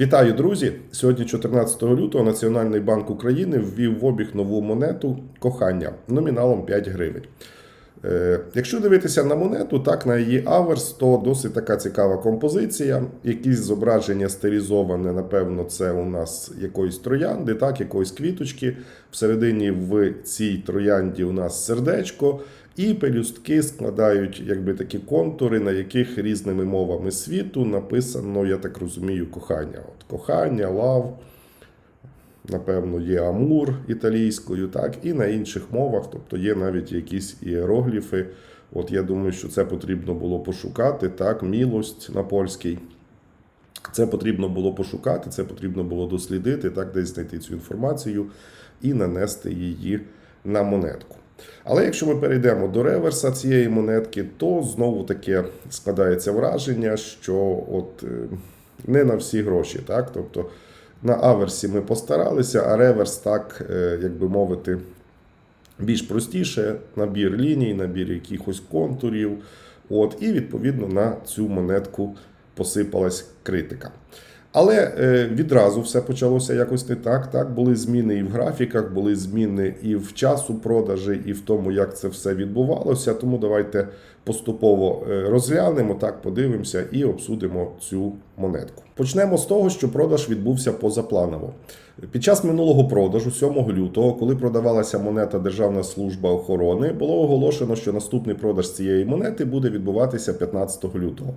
Вітаю, друзі! Сьогодні, 14 лютого, Національний банк України ввів в обіг нову монету кохання номіналом 5 гривень. Е, Якщо дивитися на монету, так на її аверс, то досить така цікава композиція. Якісь зображення стилізоване, напевно, це у нас якоїсь троянди, так, якоїсь квіточки. Всередині в цій троянді у нас сердечко, і пелюстки складають якби такі контури, на яких різними мовами світу написано, я так розумію, кохання. От кохання, лав. Напевно, є Амур італійською, так, і на інших мовах, тобто є навіть якісь іерогліфи. От я думаю, що це потрібно було пошукати, так, мілость на польській. Це потрібно було пошукати, це потрібно було дослідити, так, десь знайти цю інформацію і нанести її на монетку. Але якщо ми перейдемо до реверса цієї монетки, то знову таке складається враження, що от е, не на всі гроші, так, тобто. На аверсі ми постаралися, а реверс, так, е, як би мовити, більш простіше, набір ліній, набір якихось контурів. От, і відповідно на цю монетку посипалась критика. Але е, відразу все почалося якось не так. Так були зміни і в графіках, були зміни і в часу продажі, і в тому, як це все відбувалося. Тому давайте поступово е, розглянемо, так подивимося і обсудимо цю монетку. Почнемо з того, що продаж відбувся позапланово. Під час минулого продажу, 7 лютого, коли продавалася монета Державна служба охорони, було оголошено, що наступний продаж цієї монети буде відбуватися 15 лютого.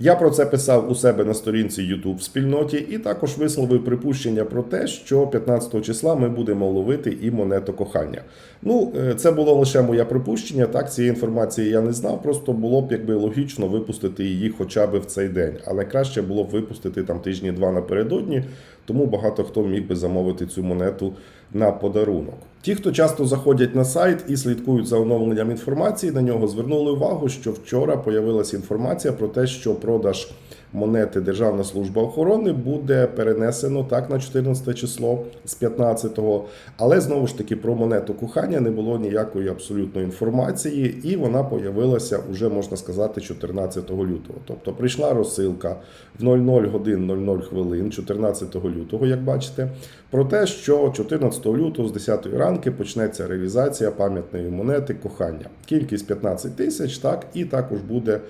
Я про це писав у себе на сторінці YouTube спільноті і також висловив припущення про те, що 15 числа ми будемо ловити і монету кохання. Ну, е, це було лише моє припущення. Так, цієї інформації я не знав. Просто було б якби логічно випустити її хоча б в цей день. Але краще було б випустити там тижні два напередодні, тому багато хто міг би замовити цю монету на подарунок. Ті, хто часто заходять на сайт і слідкують за оновленням інформації, на нього звернули увагу, що вчора появилася інформація про те, що продаж монети Державна служба охорони буде перенесено так на 14 число з 15-го. Але знову ж таки про монету кохання не було ніякої абсолютної інформації, і вона появилася уже можна сказати 14 лютого. Тобто прийшла розсилка в 00 годин 00 хвилин 14 лютого, як бачите, про те, що 14 лютого з 10 ранки почнеться реалізація пам'ятної монети кохання. Кількість 15 тисяч, так і також буде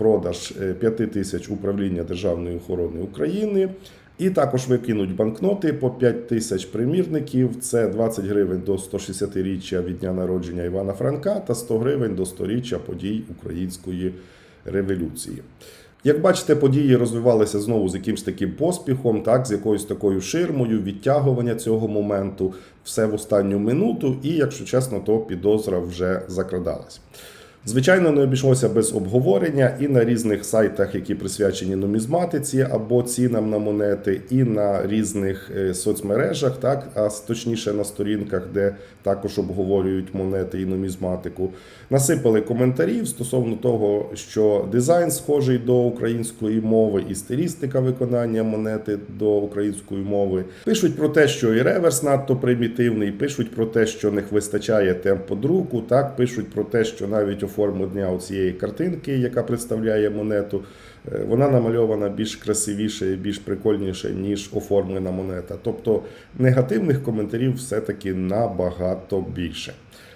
продаж 5 тисяч управління Державної охорони України. І також викинуть банкноти по 5 тисяч примірників. Це 20 гривень до 160-річчя від дня народження Івана Франка та 100 гривень до 100-річчя подій Української революції. Як бачите, події розвивалися знову з якимось таким поспіхом, так, з якоюсь такою ширмою, відтягування цього моменту, все в останню минуту, і, якщо чесно, то підозра вже закрадалась. Звичайно, не обійшлося без обговорення і на різних сайтах, які присвячені нумізматиці або цінам на монети, і на різних е, соцмережах, так а точніше на сторінках, де також обговорюють монети і нумізматику, насипали коментарів стосовно того, що дизайн схожий до української мови, і стилістика виконання монети до української мови. Пишуть про те, що і реверс надто примітивний, пишуть про те, що не вистачає темпу друку. Так пишуть про те, що навіть оформлення цієї картинки, яка представляє монету, е, вона намальована більш красивіше і більш прикольніше, ніж оформлена монета. Тобто негативних коментарів все-таки набагато більше.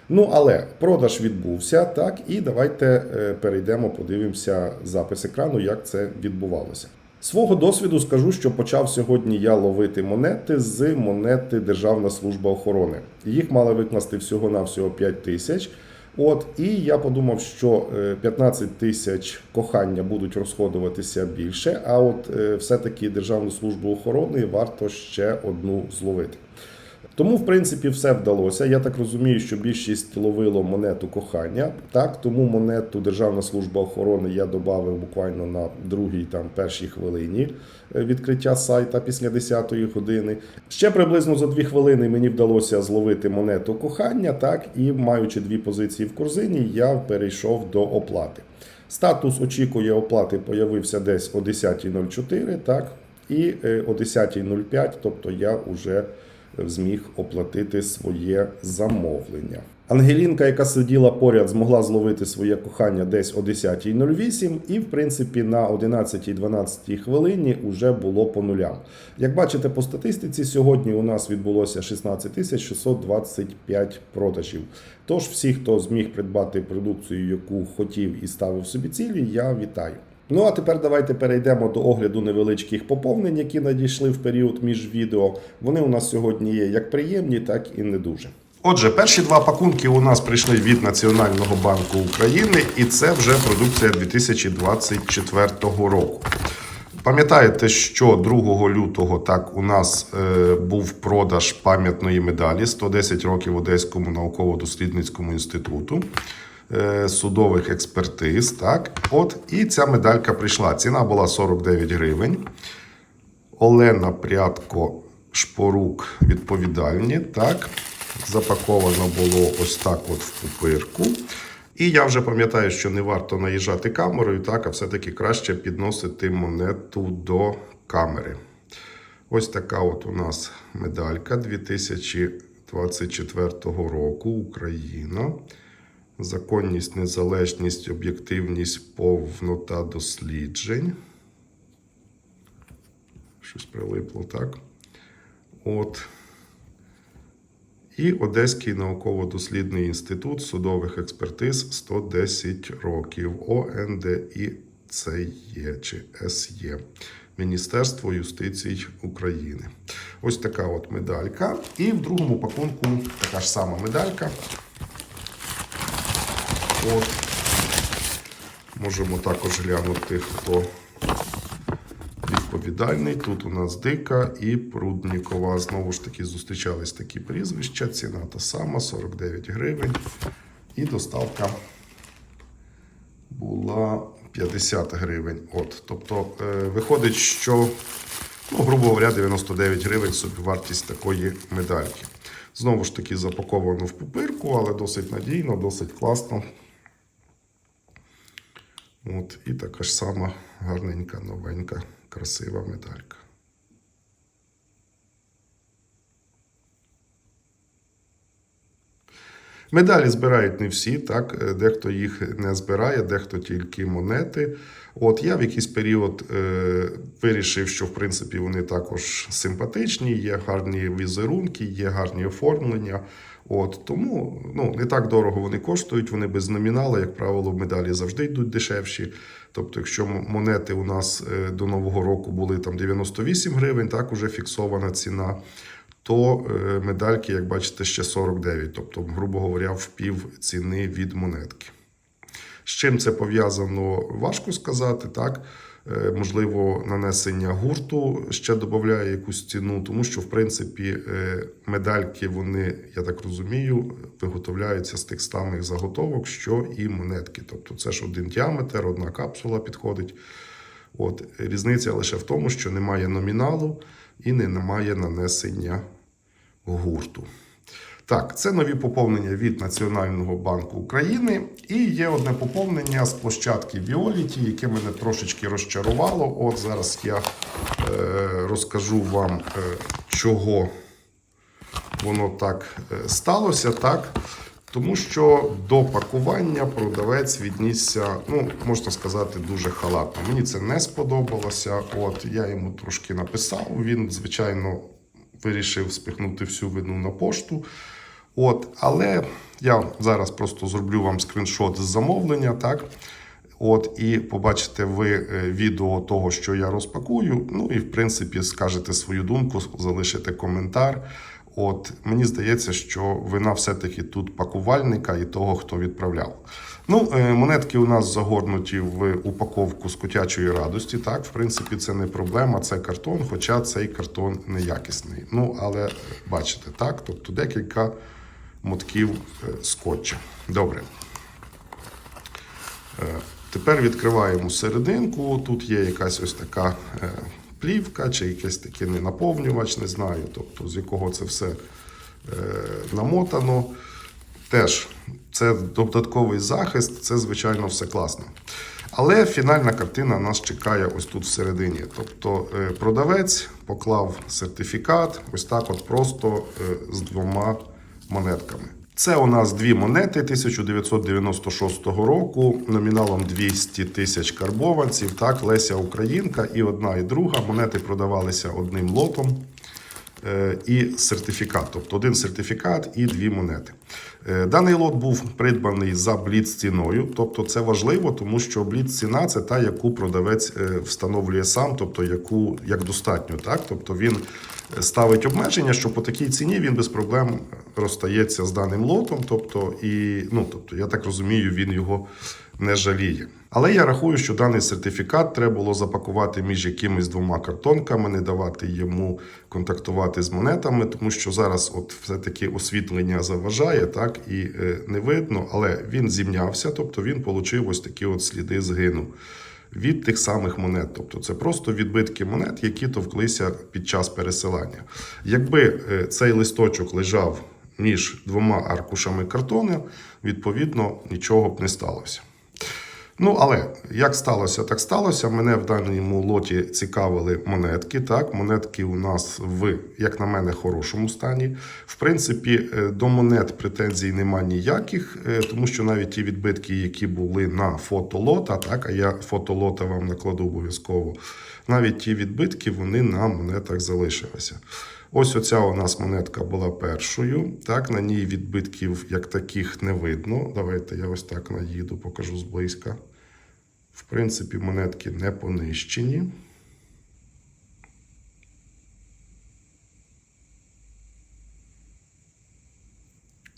Ну, але продаж відбувся, так, і давайте е, перейдемо, подивимося запис екрану, як це відбувалося. Свого досвіду скажу, що почав сьогодні я ловити монети з монети Державна служба охорони. Їх мали викласти всього-навсього 5 тисяч. От і я подумав, що е, 15 тисяч кохання будуть розходуватися більше. А от е, все-таки Державну службу охорони варто ще одну зловити. Тому, в принципі, все вдалося. Я так розумію, що більшість ловило монету кохання. Так, тому монету Державна служба охорони я додав буквально на другій там першій хвилині е, відкриття сайта після 10-ї години. Ще приблизно за дві хвилини мені вдалося зловити монету кохання. Так, і маючи дві позиції в корзині, я перейшов до оплати. Статус очікує оплати появився десь о 10.04, так, і е, о 10.05, тобто я вже зміг оплатити своє замовлення. Ангелінка, яка сиділа поряд, змогла зловити своє кохання десь о 10.08, і в принципі на 11-12 хвилині вже було по нулям. Як бачите по статистиці, сьогодні у нас відбулося 16 тисяч 625 продажів. Тож всі, хто зміг придбати продукцію, яку хотів і ставив собі цілі, я вітаю. Ну а тепер давайте перейдемо до огляду невеличких поповнень, які надійшли в період між відео. Вони у нас сьогодні є як приємні, так і не дуже. Отже, перші два пакунки у нас прийшли від Національного банку України, і це вже продукція 2024 року. Пам'ятаєте, що 2 лютого так у нас е, був продаж пам'ятної медалі 110 років Одеському науково-дослідницькому інституту судових експертиз. Так, от і ця медалька прийшла. Ціна була 49 гривень. Олена Прядко Шпорук відповідальні. Так, запаковано було ось так, от в пупирку. І я вже пам'ятаю, що не варто наїжджати камерою, так, а все-таки краще підносити монету до камери. Ось така от у нас медалька 2024 року Україна. Законність, незалежність, об'єктивність, повнота досліджень. Щось прилипло, так? От. І Одеський науково-дослідний інститут судових експертиз 110 років ОНДІЦЄ чи СЄ. Міністерство юстиції України. Ось така от медалька. І в другому пакунку така ж сама медалька. От. Можемо також глянути, хто відповідальний. Тут у нас Дика і Пруднікова. Знову ж таки зустрічались такі прізвища. Ціна та сама 49 гривень. І доставка була 50 гривень. От, тобто е, виходить, що, ну, грубо говоря, 99 гривень собівартість такої медальки. Знову ж таки, запаковано в пупирку, але досить надійно, досить класно. От, і така ж сама гарненька, новенька, красива медалька. Медалі збирають не всі, так. Е, Дехто їх не збирає, дехто тільки монети. От я в якийсь період е, вирішив, що в принципі вони також симпатичні, є гарні візерунки, є гарні оформлення. От тому ну не так дорого вони коштують. Вони без номінала, як правило, медалі завжди йдуть дешевші. Тобто, якщо монети у нас е, до нового року були там 98 гривень, так уже фіксована ціна. То е, медальки, як бачите, ще 49, тобто, грубо говоря, в пів ціни від монетки. З чим це пов'язано, важко сказати, так. Е, Можливо, нанесення гурту ще додає якусь ціну, тому що, в принципі, е, медальки, вони, я так розумію, виготовляються з тих самих заготовок, що і монетки. Тобто це ж один діаметр, одна капсула підходить. От різниця лише в тому, що немає номіналу і не немає нанесення гурту. Так, це нові поповнення від Національного банку України. І є одне поповнення з площадки Violet, яке мене трошечки розчарувало. От зараз я е, розкажу вам, е, чого воно так е, сталося. Так? Тому що до пакування продавець віднісся, ну, можна сказати, дуже халатно. Мені це не сподобалося. От я йому трошки написав. Він, звичайно, вирішив спихнути всю вину на пошту. От, але я зараз просто зроблю вам скріншот з замовлення, так? От, і побачите ви е, відео того, що я розпакую. Ну і в принципі скажете свою думку, залишите коментар. От мені здається, що вина все-таки тут пакувальника і того, хто відправляв. Ну, е, монетки у нас загорнуті в упаковку з котячої радості. Так, в принципі, це не проблема, це картон, хоча цей картон неякісний. Ну, але бачите, так, тобто декілька мотків е, скотча. Добре. Е, Тепер відкриваємо серединку. Тут є якась ось така плівка чи якийсь такий ненаповнювач, не знаю, тобто з якого це все е, намотано. Теж це додатковий захист, це звичайно все класно. Але фінальна картина нас чекає ось тут всередині. Тобто е, продавець поклав сертифікат, ось так, от просто е, з двома монетками. Це у нас дві монети 1996 року, номіналом 200 тисяч карбованців. Так, Леся Українка і одна, і друга. Монети продавалися одним лотом і сертифікат. Тобто один сертифікат і дві монети. Е, Даний лот був придбаний за бліц ціною. Тобто це важливо, тому що бліц ціна це та, яку продавець е, встановлює сам, тобто яку як достатньо. Так? Тобто він ставить обмеження, що по такій ціні він без проблем розстається з даним лотом. Тобто, і, ну, тобто, я так розумію, він його не жаліє. Але я рахую, що даний сертифікат треба було запакувати між якимись двома картонками, не давати йому контактувати з монетами, тому що зараз от все-таки освітлення заважає, так і е, не видно, але він зімнявся, тобто він отримав ось такі от сліди згину від тих самих монет. Тобто це просто відбитки монет, які товклися під час пересилання. Якби е, цей листочок лежав між двома аркушами картону, відповідно нічого б не сталося. Ну, але як сталося, так сталося. Мене в даному лоті цікавили монетки. Так, монетки у нас в, як на мене, хорошому стані. В принципі, е, до монет претензій нема ніяких, е, тому що навіть ті відбитки, які були на фото лота, так, а я фото лота вам накладу обов'язково. Навіть ті відбитки вони на монетах залишилися. Ось оця у нас монетка була першою. Так, на ній відбитків як таких не видно. Давайте я ось так наїду, покажу зблизька. В принципі, монетки не понищені.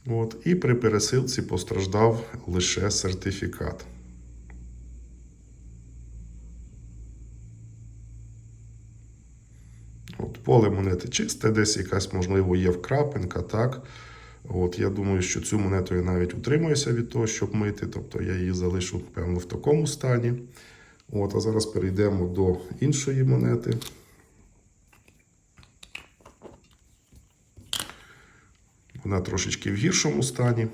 От, і при пересилці постраждав лише сертифікат. От, поле монети чисте, десь якась, можливо, є вкрапинка, так. От, я думаю, що цю монету я навіть утримуюся від того, щоб мити, тобто я її залишу, певно, в такому стані. От, а зараз перейдемо до іншої монети. Вона трошечки в гіршому стані.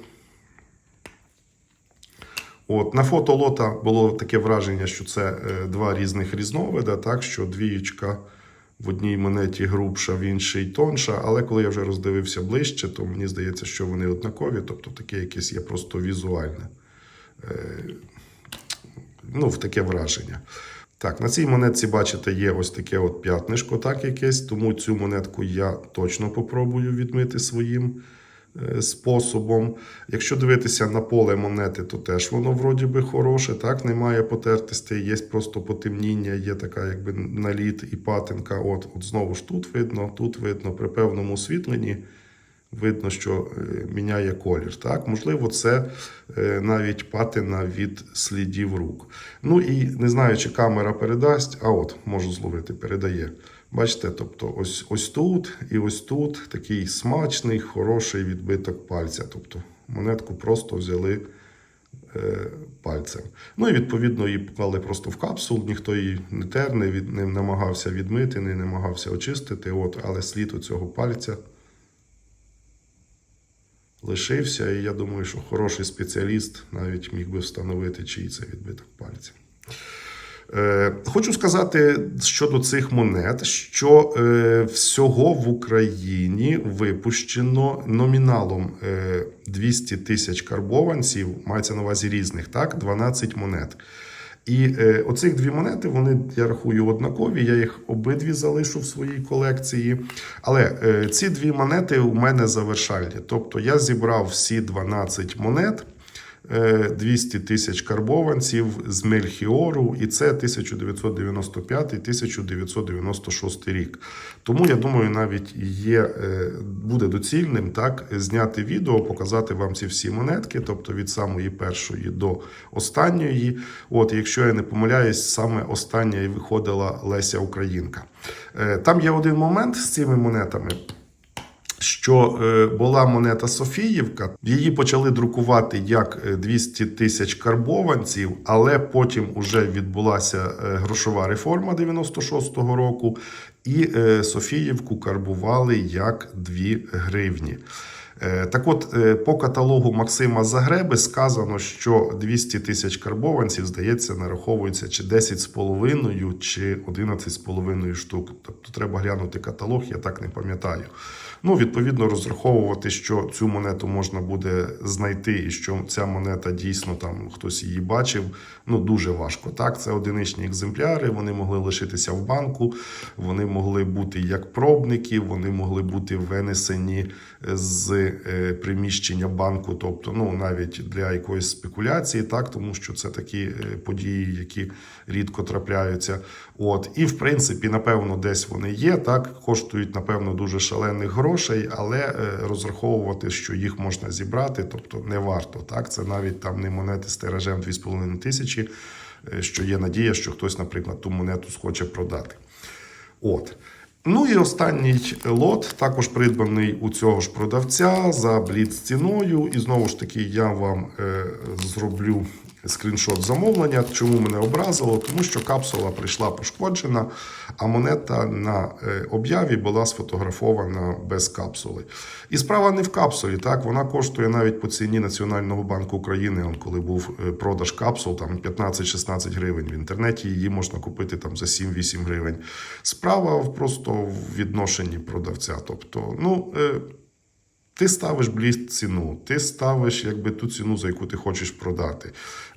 От, на фото лота було таке враження, що це е, два різних різновида, так що двієчка в одній монеті грубша, в іншій тонша. Але коли я вже роздивився ближче, то мені здається, що вони однакові, тобто таке якесь є просто візуальне. Е, ну, в таке враження. Так, на цій монетці, бачите, є ось таке от п'ятнишко, так якесь, тому цю монетку я точно попробую відмити своїм способом. Якщо дивитися на поле монети, то теж воно вроді би хороше, так, немає потертостей, є просто потемніння, є така якби наліт і патинка. От, от знову ж тут видно, тут видно, при певному освітленні. Видно, що е, міняє колір. Так? Можливо, це е, навіть патина від слідів рук. Ну і не знаю, чи камера передасть, а от можу зловити, передає. Бачите, тобто ось ось тут і ось тут такий смачний, хороший відбиток пальця. Тобто монетку просто взяли е, пальцем. Ну і відповідно її поклали просто в капсул, ніхто її не тер, не, від, не намагався відмити, не намагався очистити. От, але слід у цього пальця лишився, і я думаю, що хороший спеціаліст навіть міг би встановити, чий це відбиток пальця. Е, Хочу сказати щодо цих монет, що е, всього в Україні випущено номіналом е, 200 тисяч карбованців, мається на увазі різних, так, 12 монет. І е, оцих дві монети, вони, я рахую, однакові. Я їх обидві залишу в своїй колекції. Але е, ці дві монети у мене завершальні. Тобто я зібрав всі 12 монет. Е, 200 тисяч карбованців з Мельхіору, і це 1995-1996 рік. Тому я думаю, навіть є, е, буде доцільним так зняти відео, показати вам ці всі монетки, тобто від самої першої до останньої. От, якщо я не помиляюсь, саме остання і виходила Леся Українка. Е, Там є один момент з цими монетами що е, була монета Софіївка, її почали друкувати як е, 200 тисяч карбованців, але потім вже відбулася е, грошова реформа 96-го року, і е, Софіївку карбували як 2 гривні. Е, Так от, е, по каталогу Максима Загреби сказано, що 200 тисяч карбованців, здається, нараховується чи 10,5, чи 11,5 штук. Тобто треба глянути каталог, я так не пам'ятаю. Ну, відповідно, розраховувати, що цю монету можна буде знайти, і що ця монета дійсно там хтось її бачив. Ну дуже важко. Так, це одиничні екземпляри. Вони могли лишитися в банку, вони могли бути як пробники, вони могли бути винесені з е, приміщення банку, тобто ну навіть для якоїсь спекуляції, так тому що це такі е, події, які рідко трапляються. От і в принципі, напевно, десь вони є. Так коштують, напевно, дуже шалених грошей, але е, розраховувати, що їх можна зібрати, тобто не варто. Так, це навіть там не монети з тиражем 2,5 тисячі, е, що є надія, що хтось, наприклад, ту монету схоче продати. От. Ну і останній лот, також придбаний у цього ж продавця за бліц ціною. І знову ж таки, я вам е, зроблю скріншот замовлення. Чому мене образило? Тому що капсула прийшла пошкоджена, а монета на е, об'яві була сфотографована без капсули. І справа не в капсулі, так вона коштує навіть по ціні Національного банку України. Он коли був е, продаж капсул, там 15-16 гривень. В інтернеті її можна купити там за 7-8 гривень. Справа просто в відношенні продавця. Тобто, ну. Ти ставиш бліст ціну, ти ставиш якби ту ціну, за яку ти хочеш продати.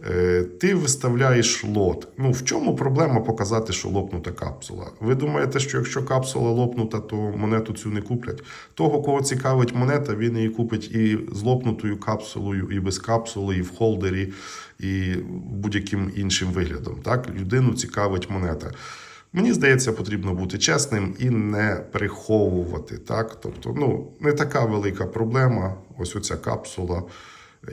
Е, ти виставляєш лот. Ну в чому проблема показати, що лопнута капсула? Ви думаєте, що якщо капсула лопнута, то монету цю не куплять? Того, кого цікавить монета, він її купить і з лопнутою капсулою, і без капсули, і в холдері, і будь-яким іншим виглядом. Так, людину цікавить монета. Мені здається, потрібно бути чесним і не приховувати. Так? Тобто, ну, не така велика проблема, ось оця капсула,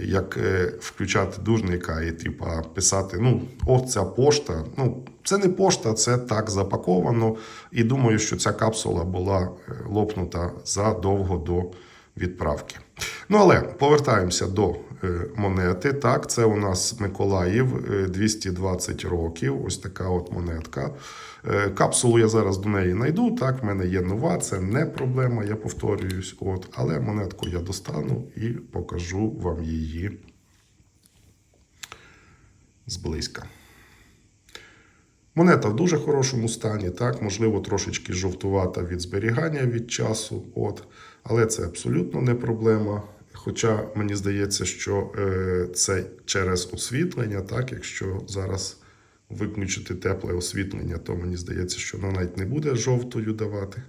як е, включати дужника і типа, писати: ну, от ця пошта. Ну, це не пошта, це так запаковано. І думаю, що ця капсула була е, лопнута задовго до відправки. Ну, але повертаємося до е, монети. Так, це у нас Миколаїв е, 220 років. Ось така от монетка. Е, Капсулу я зараз до неї знайду. Так, в мене є нова, це не проблема, я повторююсь. От, але монетку я достану і покажу вам її зблизька. Монета в дуже хорошому стані, так, можливо, трошечки жовтувата від зберігання від часу, от, але це абсолютно не проблема. Хоча мені здається, що е, це через освітлення, так, якщо зараз виключити тепле освітлення, то мені здається, що вона навіть не буде жовтою давати.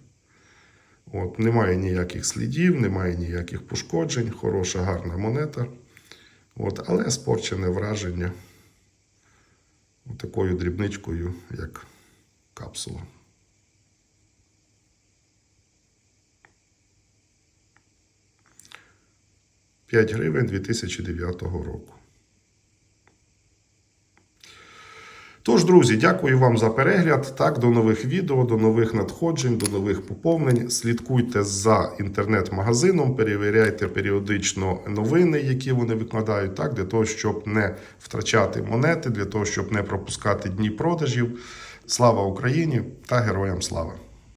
От, немає ніяких слідів, немає ніяких пошкоджень, хороша, гарна монета. От, але спорчене враження такою дрібничкою, як капсула. П'ять гривень 2009 року. Тож, друзі, дякую вам за перегляд. Так, до нових відео, до нових надходжень, до нових поповнень. Слідкуйте за інтернет-магазином, перевіряйте періодично новини, які вони викладають, так, для того, щоб не втрачати монети, для того, щоб не пропускати дні продажів. Слава Україні та героям слава!